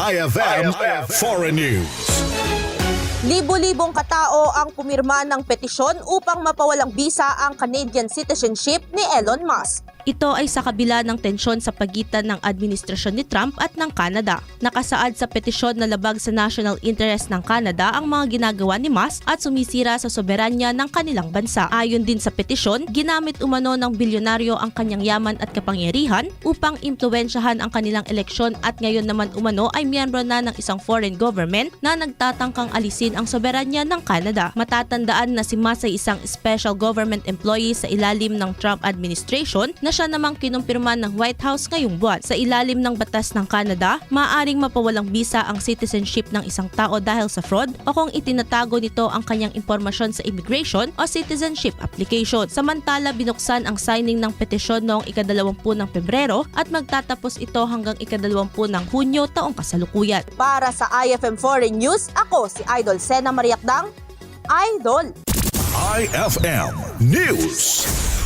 IFM Foreign News. Libo-libong katao ang pumirma ng petisyon upang mapawalang bisa ang Canadian citizenship ni Elon Musk. Ito ay sa kabila ng tensyon sa pagitan ng administrasyon ni Trump at ng Canada. Nakasaad sa petisyon na labag sa national interest ng Canada ang mga ginagawa ni Musk at sumisira sa soberanya ng kanilang bansa. Ayon din sa petisyon, ginamit umano ng bilyonaryo ang kanyang yaman at kapangyarihan upang impluensyahan ang kanilang eleksyon at ngayon naman umano ay miyembro na ng isang foreign government na nagtatangkang alisin ang soberanya ng Canada. Matatandaan na si Musk ay isang special government employee sa ilalim ng Trump administration na siya namang kinumpirma ng White House ngayong buwan. Sa ilalim ng batas ng Canada, maaaring mapawalang bisa ang citizenship ng isang tao dahil sa fraud o kung itinatago nito ang kanyang impormasyon sa immigration o citizenship application. Samantala, binuksan ang signing ng petisyon noong ikadalawampu ng Pebrero at magtatapos ito hanggang ikadalawampu ng Hunyo taong kasalukuyan. Para sa IFM Foreign News, ako si Idol Sena Mariakdang, Idol! IFM News.